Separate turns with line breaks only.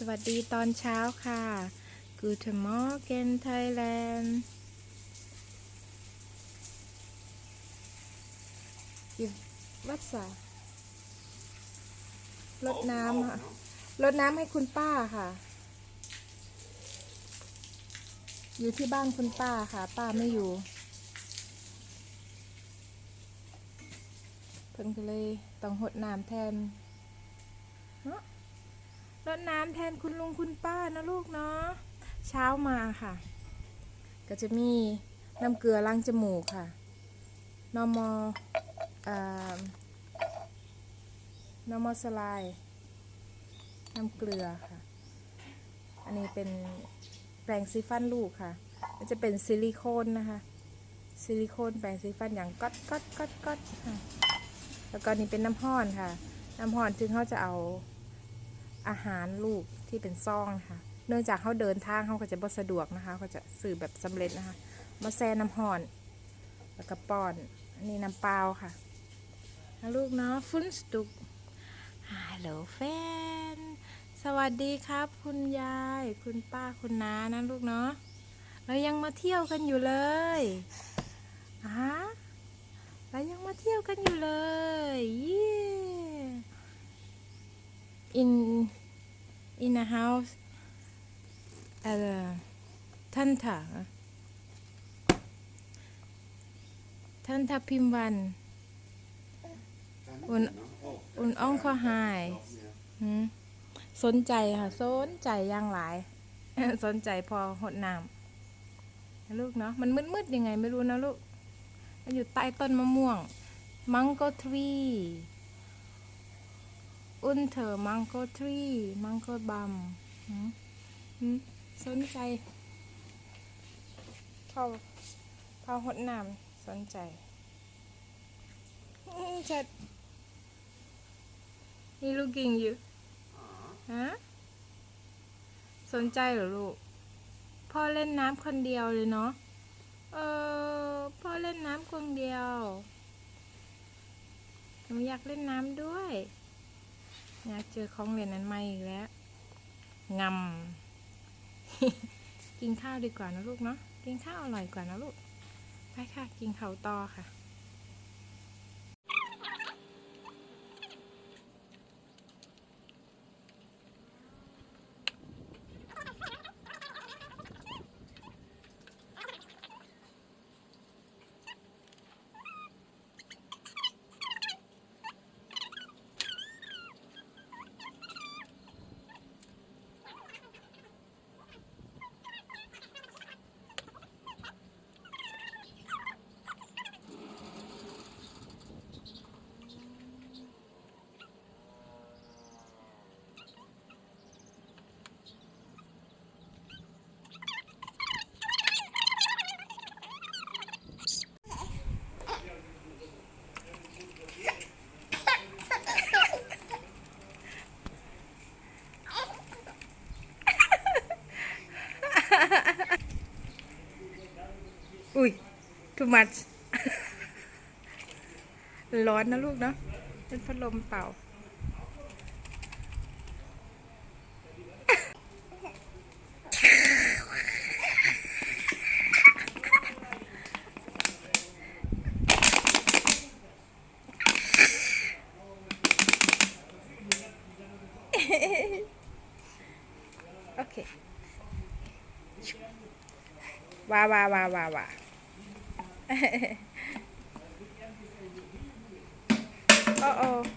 สวัสดีตอนเช้าค่ะ Guten Morgen Thailand กิวัดสารดน้ำค่ะรดน้ำให้คุณป้าค่ะ อยู่ที่บ้านคุณป้าค่ะ ป้าไม่อยู่ เพิ่นก็เลยต้องหดน้ำแทนเนาะ รดน้ำแทนคุณลุงคุณป้านะลูกเนาะเช้ามาค่ะ ก็จะมีน้ำเกลือล้างจมูกค่ะนอมอนอมอสลายน้ำเกลือค่ะ อันนี้เป็นแปรงซีฟันลูกค่ะ มันจะเป็นซิลิโคนนะคะ ซิลิโคนแปรงซีฟันอย่างก๊อตก๊อตก๊อตก๊อตค่ะ แล้วก็นี่เป็นน้ำห้อนค่ะ น้ำห้อนซึ่งเขาจะเอา อาหารลูกที่เป็นซองนะคะเนื่องจากเขาเดินทางเขาก็จะบ่สะดวกนะคะเขาจะสื่อแบบสำเร็จนะคะมาแซ่น้ำห้อน แล้วก็ป้อนอันนี้น้ำเปล่าค่ะนะลูกเนาะฟุนสตุกฮัลโหลแฟน สวัสดีครับ คุณยาย คุณป้าคุณน้านะลูกเนาะเรายังมาเที่ยวกันอยู่เลยอะเรายังมาเที่ยวกันอยู่เลยเย้ in in a house at a ท่านถาท่านทับพิมพ์วันอุ่นอุ่นอ่องข้อหายสนใจค่ะ สนใจย่างหลาย สนใจพอหดน้ำลูกเนาะ มันมืดๆยังไงไม่รู้นะลูก มันอยู่ใต้ต้นมะม่วง มังโกทรี อุนเถอมังโกทรีมังโกบัมหืมหืมสนใจพอพอหดน้ำสนใจจัด นี่ลูกกิ่งอยู่ฮะสนใจเหรอลูก พ่อเล่นน้ำคนเดียวเลยเนาะ เออ พ่อเล่นน้ำคนเดียวหนูอยากเล่นน้ำด้วย นะเจอของเล่นนั้นมาอีกแล้วงำกินข้าวดีกว่านะลูกเนาะกินข้าวอร่อยกว่านะลูกไปค่ะ กินเขาต่อค่ะ อุ้ย too much ร้อนนะลูกเนาะเป็นพัดลมเป่า โอเคว้าวว้าวว้าวว้าว Oo.